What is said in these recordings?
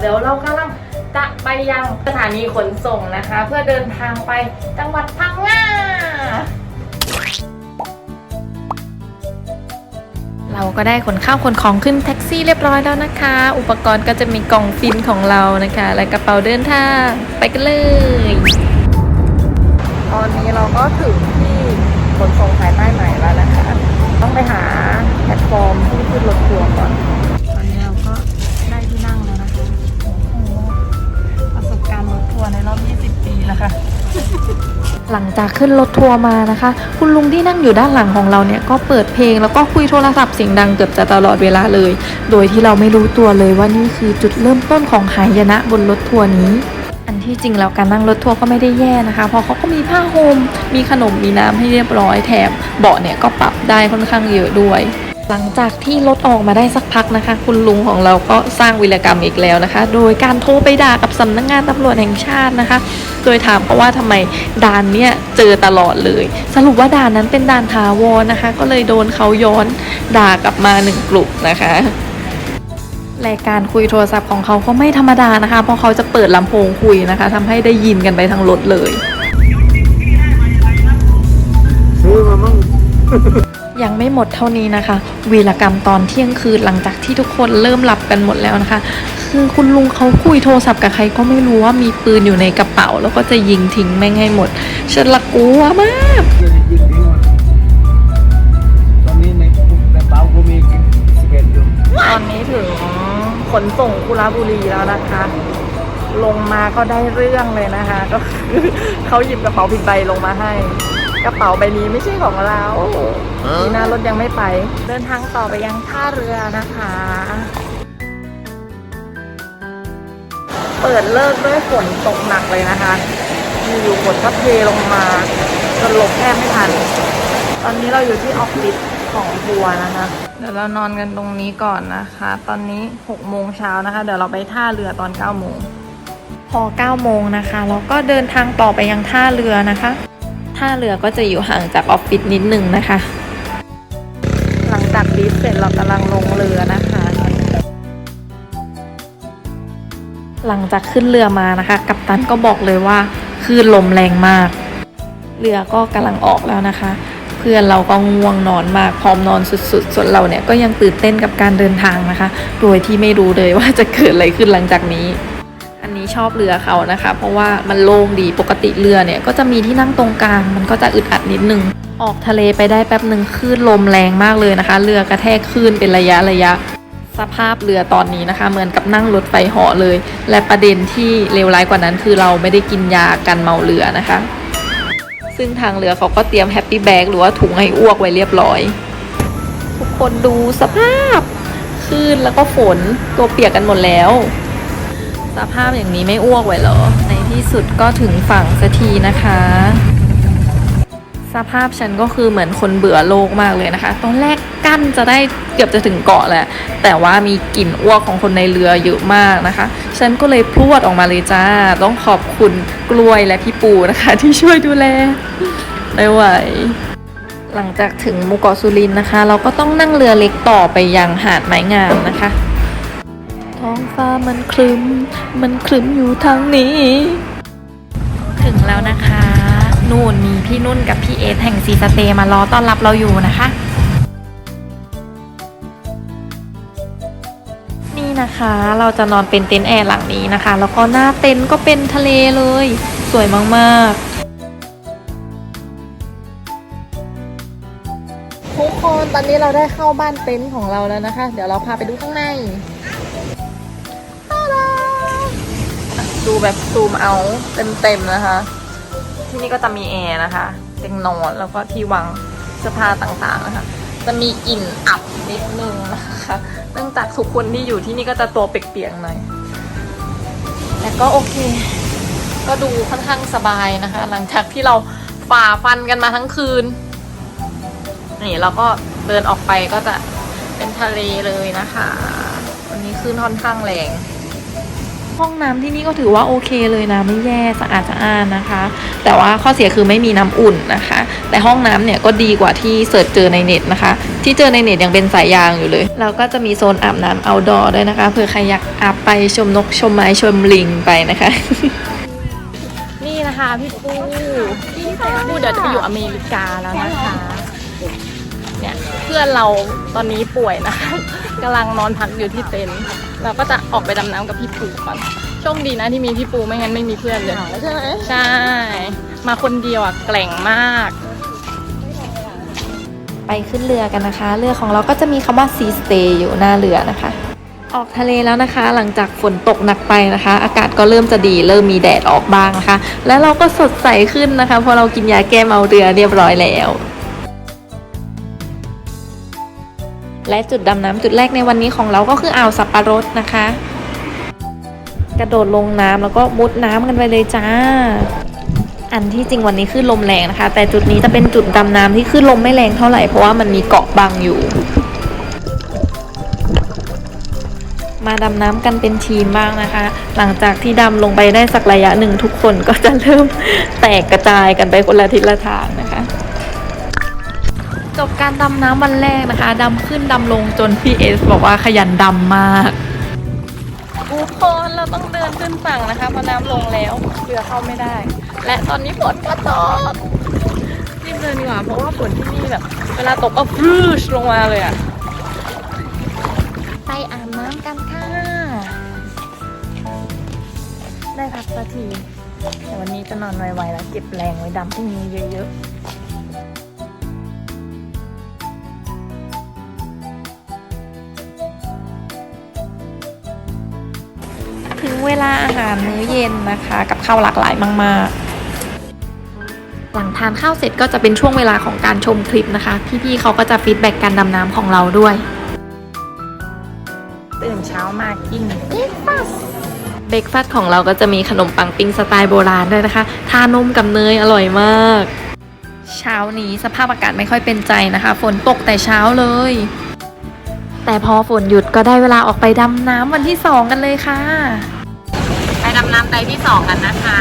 เดี๋ยวเรากำลังจะไปยังสถานีขนส่งนะคะ เพื่อเดินทางไปจังหวัดพังงาเราก็ได้ขนข้าวขนของขึ้นแท็กซี่เรียบร้อยแล้วนะคะ อุปกรณ์ก็จะมีกล่องฟินของเรานะคะ และกระเป๋าเดินทางไปกันเลย ตอนนี้เราก็ถึงที่ขนส่งสายใต้ใหม่แล้วนะคะ ต้องไปหา จากขึ้นรถทัวร์มานะคะ คุณลุงที่นั่งอยู่ด้านหลังของเราเนี่ยก็เปิดเพลงแล้วก็คุยโทรศัพท์เสียงดังเกือบจะตลอดเวลาเลย โดยที่เราไม่รู้ตัวเลยว่านี่คือจุดเริ่มต้นของหายนะบนรถทัวร์นี้อันที่จริงแล้วการนั่งรถทัวร์ก็ไม่ได้แย่นะคะ เพราะเขาก็มีผ้าห่มมีขนมมีน้ำให้เรียบร้อยแถมเบาะเนี่ยก็ปรับได้ค่อนข้างเยอะด้วย หลังจากที่รถออกมาได้สักพักนะคะ คุณลุงของเราก็สร้างวิรกรรมอีกแล้วนะคะ โดยการโทรไปด่ากับสำนักงงานตำรวจแห่งชาตินะคะ โดยถามเขาว่าทำไมด่านเนี่ยเจอตลอดเลย สรุปว่าด่านนั้นเป็นด่านถาวรนะคะ ก็เลยโดนเขาย้อนด่ากลับมาหนึ่งกลุ่มนะคะรายการคุยโทรศัพท์ของเขาก็ไม่ธรรมดานะคะ เพราะเขาจะเปิดลำโพงคุยนะคะทำให้ได้ยินกันไปทั้งรถเลยซื้อมามั่ง ยังไม่หมดเท่านี้นะคะ วีรกรรมตอนเที่ยงคืนหลังจากที่ทุกคนเริ่มหลับกันหมดแล้วนะคะ คือคุณลุงเขาคุยโทรศัพท์กับใครก็ไม่รู้ว่ามีปืนอยู่ในกระเป๋า แล้วก็จะยิงทิ้งแม่งให้หมดฉันละกลัวมากเพื่อนยิงทิ้งหมดตอนนี้ในในเป๋ากูมีสิบเอ็ดอยู่ตอนนี้ถึงขนส่งคุระบุรีแล้วนะคะ ลงมาก็ได้เรื่องเลยนะคะ ก็คือเขาหยิบกระเป๋าผิดใบลงมาให้ กระเป๋าใบนี้ไม่ใช่ของเราดีนะรถยังไม่ไป เดินทางต่อไปยังท่าเรือนะคะ เปิดเลิกด้วยฝนตกหนักเลยนะคะอยู่ๆฝนก็เทลงมาจนหลบแทบไม่ทัน ตอนนี้เราอยู่ที่ออฟฟิศของทัวร์นะคะ เดี๋ยวเรานอนกันตรงนี้ก่อนนะคะ ตอนนี้6โมงเช้านะคะ เดี๋ยวเราไปท่าเรือตอน9โมงพอ9โมงนะคะเราก็เดินทางต่อไปยังท่าเรือนะคะ ท่าเรือก็จะอยู่ห่างจากออฟฟิศนิดนึงนะคะ หลังจากรีฟเสร็จเรากำลังลงเรือนะคะ หลังจากขึ้นเรือมานะคะ กัปตันก็บอกเลยว่าคลื่นลมแรงมาก เรือก็กำลังออกแล้วนะคะ เพื่อนเราก็ง่วงนอนมากพร้อมนอนสุดๆ ส่วนเราเนี่ยก็ยังตื่นเต้นกับการเดินทางนะคะ โดยที่ไม่รู้เลยว่าจะเกิดอะไรขึ้นหลังจากนี้ นี้ชอบเรือเขานะคะ เพราะว่ามันโล่งดีปกติเรือเนี่ยก็จะมีที่นั่งตรงกลาง มันก็จะอึดอัดนิดนึง ออกทะเลไปได้แป๊บหนึ่งคลื่นลมแรงมากเลยนะคะ เรือกระแทกคลื่นเป็นระยะระยะ สภาพเรือตอนนี้นะคะ เหมือนกับนั่งรถไฟเหาะเลย และประเด็นที่เลวร้ายกว่านั้น คือเราไม่ได้กินยากันเมาเรือนะคะ ซึ่งทางเรือเขาก็เตรียมแฮปปี้แบ็กหรือว่าถุงให้อ้วกไว้เรียบร้อย ทุกคนดูสภาพคลื่นแล้วก็ฝนตัวเปียกกันหมดแล้ว สภาพอย่างนี้ไม่อ้วกไว้เหรอ ในที่สุดก็ถึงฝั่งสักทีนะคะ สภาพฉันก็คือเหมือนคนเบื่อโลกมากเลยนะคะ ตอนแรกกั้นจะได้เกือบจะถึงเกาะแหละ แต่ว่ามีกลิ่นอ้วกของคนในเรือเยอะมากนะคะ ฉันก็เลยพรวดออกมาเลยจ้า ต้องขอบคุณกล้วยและพี่ปูนะคะ ที่ช่วยดูแลไม่ไหวหลังจากถึงหมุเกาะสุรินนะคะ เราก็ต้องนั่งเรือเล็กต่อไปยังหาดไม้งามนะคะ ท้องฟ้ามันคลึ้ม มันคลึ้มอยู่ทางนี้ ถึงแล้วนะคะ นู่นมีพี่นุ่นกับพี่เอสแห่งซีสเตย์มารอต้อนรับเราอยู่นะคะ นี่นะคะเราจะนอนเป็นเต็นท์แอร์หลังนี้นะคะ แล้วก็หน้าเต็นท์ก็เป็นทะเลเลย สวยมากๆ ทุกคนตอนนี้เราได้เข้าบ้านเต็นท์ของเราแล้วนะคะ เดี๋ยวเราพาไปดูข้างใน ดูแบบซูมเอาเต็มๆนะคะ ที่นี่ก็จะมีแอร์นะคะเตียงนอนแล้วก็ที่วางเสื้อผ้าต่างๆนะคะ จะมีกลิ่นอับนิดนึงนะคะเนื่องจากทุกคนที่อยู่ที่นี่ก็จะตัวเปียกๆหน่อยแต่ก็โอเค ก็ดูค่อนข้างสบายนะคะ หลังจากที่เราฝ่าฟันกันมาทั้งคืนนี่เราก็เดินออกไปก็จะเป็นทะเลเลยนะคะ วันนี้คลื่นค่อนข้างแรง ห้องน้ำที่นี่ก็ถือว่าโอเคเลยนะไม่แย่สะอาดสะอาดนะคะ แต่ว่าข้อเสียคือไม่มีน้ำอุ่นนะคะ แต่ห้องน้ำเนี่ยก็ดีกว่าที่เสิร์ชเจอในเน็ตนะคะ ที่เจอในเน็ตยังเป็นสายยางอยู่เลยแล้วก็จะมีโซนอาบน้ำ outdoor ด้วยนะคะเผื่อใครอยากอาบไปชมนกชมไม้ชมลิงไปนะคะ นี่นะคะพี่ปูพี่ปูเดี๋ยวจะไปอยู่อเมริกาแล้วนะคะเนี่ยเพื่อนเราตอนนี้ป่วยนะคะกำลังนอนพักอยู่ที่เต็นท์ เราก็จะออกไปดำน้ำกับพี่ปูก่อนโชคดีนะที่มีพี่ปูไม่งั้นไม่มีเพื่อนเลย ใช่ไหมใช่ มาคนเดียวอะแกล่งมาก ไปขึ้นเรือกันนะคะ เรือของเราก็จะมีคำว่า sea stay อยู่หน้าเรือนะคะ ออกทะเลแล้วนะคะ หลังจากฝนตกหนักไปนะคะ อากาศก็เริ่มจะดีเริ่มมีแดดออกบ้างนะคะ แล้วเราก็สดใสขึ้นนะคะเพราะเรากินยาแก้เมาเรือเรียบร้อยแล้ว และจุดดำน้ำจุดแรกในวันนี้ของเราก็คืออ่าวสับปะรดนะคะ กระโดดลงน้ำแล้วก็มุดน้ำกันไปเลยจ้า อันที่จริงวันนี้ขึ้นลมแรงนะคะ แต่จุดนี้จะเป็นจุดดำน้ำที่ขึ้นลมไม่แรงเท่าไหร่เพราะว่ามันมีเกาะบังอยู่ มาดำน้ำกันเป็นทีมบ้างนะคะ หลังจากที่ดำลงไปได้สักระยะหนึ่งทุกคนก็จะเริ่มแตกกระจายกันไปคนละทิศละทางนะ จบการดำน้ำวันแรกนะคะดำขึ้นดำลงจนพี่เอสบอกว่าขยันดำมากทุกคนเราต้องเดินขึ้นฝั่งนะคะเพราะน้ำลงแล้วเรือเข้าไม่ได้ และตอนนี้ฝนก็ตกรีบเดินดีกว่าเพราะว่าฝนที่นี่แบบ เวลาตกก็พรืชลงมาเลยอะไปอาบน้ำกันค่ะ ได้พักสักทีแต่วันนี้จะนอนไวๆแล้วเก็บแรงไว้ดำพรุ่งนี้เยอะๆ หารมื้อเย็นนะคะ กับข้าวหลากหลายมาก ๆ หลังทานข้าวเสร็จก็จะเป็นช่วงเวลาของการชมคลิปนะคะ พี่ๆเขาก็จะฟีดแบ็กการดำน้ำของเราด้วยตื่นเช้ามากินเบรกฟาสเบรกฟาสของเราก็จะมีขนมปังปิ้งสไตล์โบราณด้วยนะคะ ทานมกับเนยอร่อยมาก เช้านี้สภาพอากาศไม่ค่อยเป็นใจนะคะ ฝนตกแต่เช้าเลย แต่พอฝนหยุดก็ได้เวลาออกไปดำน้ำวันที่สองกันเลยค่ะไป ดำน้ำไดที่สองกันนะคะ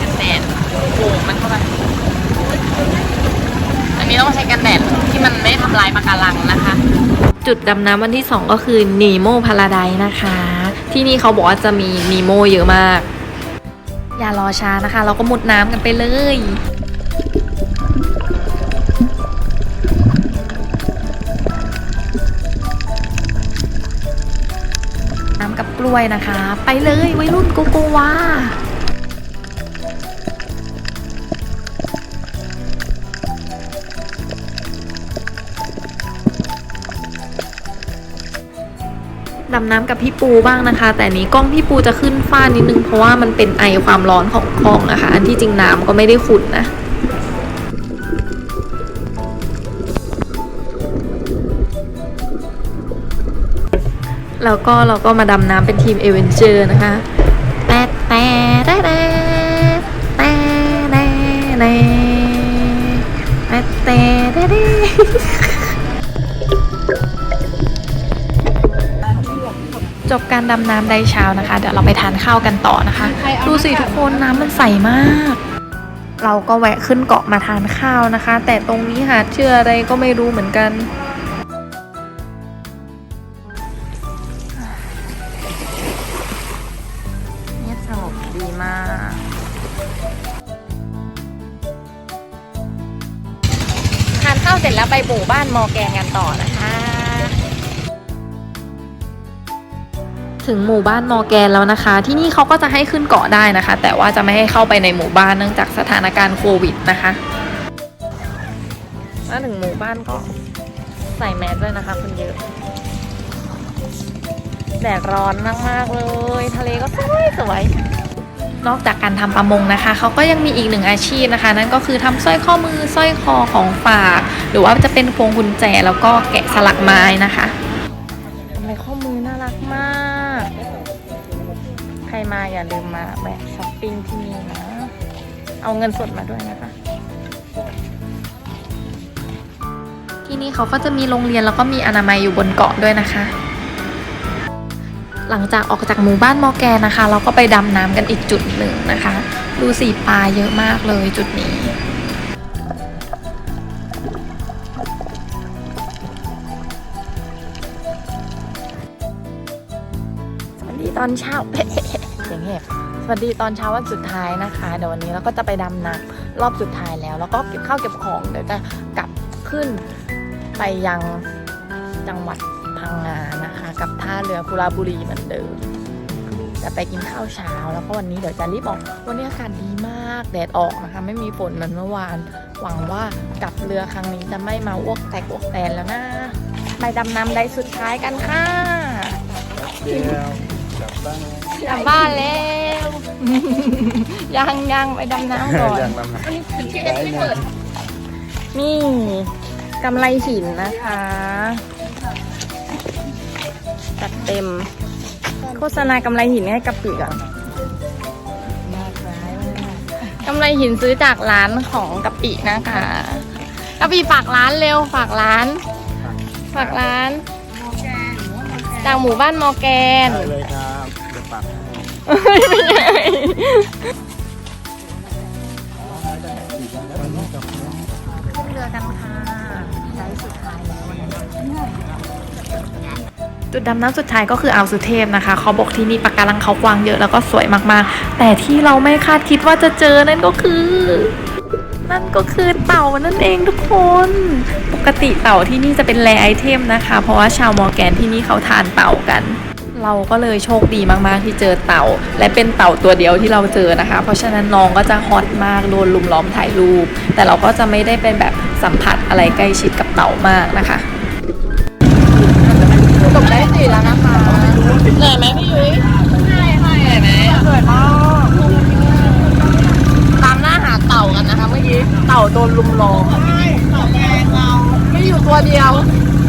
กันแดดโอ้โหมันเข้าไปอันนี้ต้องใช้กันแดดที่มันไม่ทำลายปะการังนะคะ จุดดำน้ำวันที่สองก็คือนีโมพาราไดนะคะ ที่นี่เขาบอกว่าจะมีนีโมเยอะมาก อย่ารอช้านะคะ เราก็มุดน้ำกันไปเลย น้วยนะคะ ไปเลยวัยรุ่นโกโกวาดำน้ำกับพี่ปูบ้างนะคะ แต่นี้กล้องพี่ปูจะขึ้นฟ้านิดนึงเพราะว่ามันเป็นไอความร้อนของกล้องอะคะ่ะอันที่จริงน้ำก็ไม่ได้ขุ่นนะ แล้วก็เราก็มาดำน้ำเป็นทีมเอเวนเจอร์นะคะแปดแปดแปดแปดแปดแปดแปดจบการดำน้ำได้เช้านะคะ เดี๋ยวเราไปทานข้าวกันต่อนะคะ ดูสิทุกคนน้ำมันใสมาก เราก็แวะขึ้นเกาะมาทานข้าวนะคะ แต่ตรงนี้หาดเชื่ออะไรก็ไม่รู้เหมือนกัน งกันต่อนะคะ ถึงหมู่บ้านมอแกนแล้วนะคะ ที่นี่เขาก็จะให้ขึ้นเกาะได้นะคะ แต่ว่าจะไม่ให้เข้าไปในหมู่บ้านเนื่องจากสถานการณ์โควิดนะคะมาถึงหมู่บ้านก็ใส่แมสด้วยนะคะคนเยอะแดดร้อนมากๆเลย ทะเลก็สวยสวย นอกจากการทำประมงนะคะ เขาก็ยังมีอีกหนึ่งอาชีพนะคะ นั่นก็คือทำสร้อยข้อมือสร้อยคอของฝาก หรือว่าจะเป็นพวงกุญแจแล้วก็แกะสลักไม้นะคะทำไมข้อมือน่ารักมาก ใครมาอย่าลืมมาแวะช้อปปิ้งที่นี่นะ เอาเงินสดมาด้วยนะคะที่นี่เขาก็จะมีโรงเรียนแล้วก็มีอนามัยอยู่บนเกาะด้วยนะคะ หลังจากออกจากหมู่บ้านมอแกนนะคะ เราก็ไปดำน้ำกันอีกจุดหนึ่งนะคะ ดูสีปลาเยอะมากเลยจุดนี้สวัสดีตอนเช้าเสียงแหบสวัสดีตอนเช้าวันสุดท้ายนะคะ เดี๋ยววันนี้เราก็จะไปดำน้ำรอบสุดท้ายแล้ว แล้วก็เก็บข้าวเก็บของเดี๋ยวจะกลับขึ้นไปยังจังหวัด พังงานะคะ กับท่าเรือคุราบุรีเหมือนเดิมจะไปกินข้าวเช้า แล้วก็วันนี้เดี๋ยวจะรีบออกวันนี้อากาศดีมากแดดออกนะคะ ไม่มีฝนเหมือนเมื่อวาน หวังว่ากลับเรือครั้งนี้จะไม่มาอ้วกแตกอ้วกแตนแล้วนะไปดำน้ำได้สุดท้ายกันค่ะเดียวกลับบ้านกลับบ้านแล้วยังยังไปดำน้ำก่อนอย่างนั้นนะได้นะนี่กำไรหินนะคะ จัดเต็ม โฆษณากำไรหินให้กับปีก่อนมากร้ายมากกำไรหินซื้อจากร้านของกะปินะคะกะปิฝากร้านเร็วฝากร้าน ฝากร้าน จากหมู่บ้านมอแกนได้เลยครับเดี๋ยวปักให้ขึ้น ดดำน้ำสุดท้ายก็คืออ่าวสุเทพนะคะเขาบอกที่นี่ปะการังเขากว้างเยอะแล้วก็สวยมากๆ แต่ที่เราไม่คาดคิดว่าจะเจอนั่นก็คือ นั่นก็คือเต่านั่นเองทุกคน ปกติเต่าที่นี่จะเป็นแรไอเทมนะคะ เพราะว่าชาวมอร์แกนที่นี่เขาทานเต่ากันเราก็เลยโชคดีมาก ๆ ที่เจอเต่า และเป็นเต่าตัวเดียวที่เราเจอนะคะ เพราะฉะนั้นน้องก็จะฮอตมากโดนลุมล้อมถ่ายรูป แต่เราก็จะไม่ได้เป็นแบบสัมผัสอะไรใกล้ชิดกับเต่ามากนะคะ สี่แล้วนะคะเหนื่อยไหมพี่ยุ้ยใช่ค่ะเหนื่อยไหมเหนื่อยมากตามหน้าหาเต่ากันนะคะเมื่อกี้ เต่าโดนลุมล้อมไม่อยู่ตัวเดียว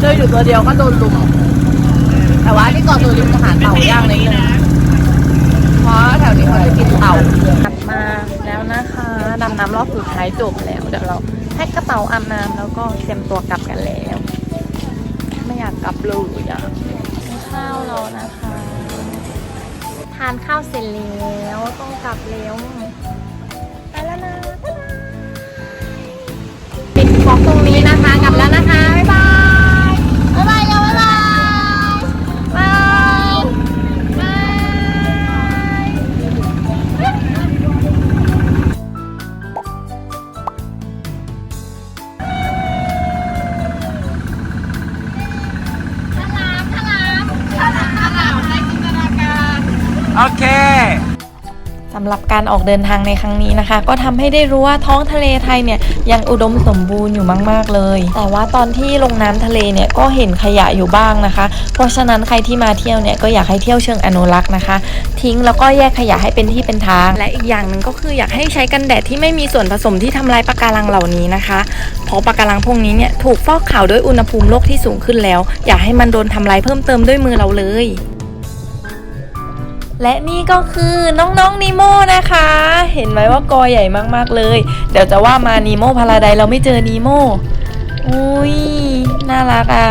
เจออยู่ตัวเดียวก็โดนลุม แต่ว่าที่เกาะสุรินทร์จะหาเต่าย่างนิดนึงเพราะแถวนี้เขาจะกินเต่ากลับมาแล้วนะคะดำน้ำรอบสุดท้ายจบแล้วเดี๋ยวเราแพ็คกระเป๋าอาบน้ำแล้วก็เตรียมตัวกลับกันแล้ว ไม่อยากกลับเลยอะกิน ข้าวเรานะคะ ทานข้าวเสร็จแล้วต้องกลับแล้ว โอเคสำหรับการออกเดินทางในครั้งนี้นะคะ ก็ทำให้ได้รู้ว่าท้องทะเลไทยเนี่ยยังอุดมสมบูรณ์อยู่มาก ๆ เลย แต่ว่าตอนที่ลงน้ำทะเลเนี่ยก็เห็นขยะอยู่บ้างนะคะ เพราะฉะนั้นใครที่มาเที่ยวเนี่ยก็อยากให้เที่ยวเชิงอนุรักษ์นะคะ ทิ้งแล้วก็แยกขยะให้เป็นที่เป็นทาง และอีกอย่างหนึ่งก็คืออยากให้ใช้กันแดดที่ไม่มีส่วนผสมที่ทำลายปะการังเหล่านี้นะคะเพราะปะการังพวกนี้เนี่ยถูกฟอกขาวด้วยอุณหภูมิโลกที่สูงขึ้นแล้ว อยากให้มันโดนทำลายเพิ่มเติมด้วยมือเราเลย และนี่ก็คือน้องๆนีโมนะคะ เห็นไหมว่ากอใหญ่มากๆเลย เดี๋ยวจะว่ามานีโมพาราไดเราไม่เจอนีโมอุ้ยน่ารักอะ